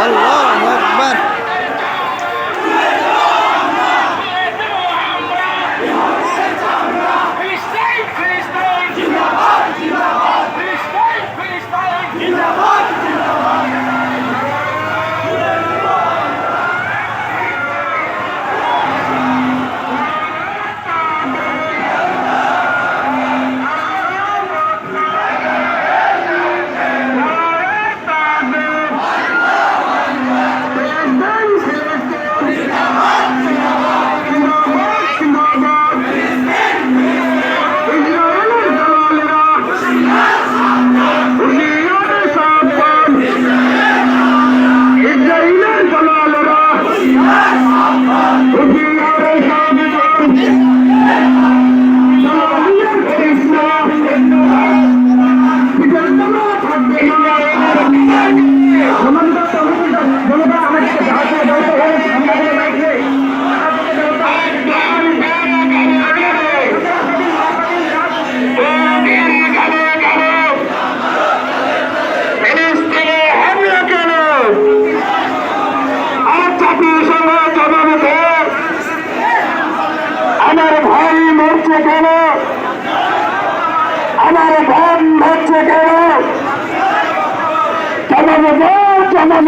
আল্লাহ আকবার কেন আমার ঘন হচ্ছে কেন? কেমন কেমন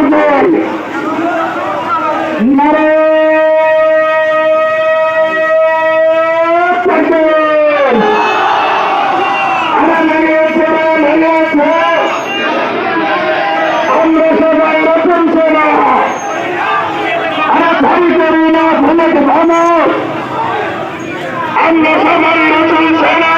মেরে আমরা সবাই চলছে না।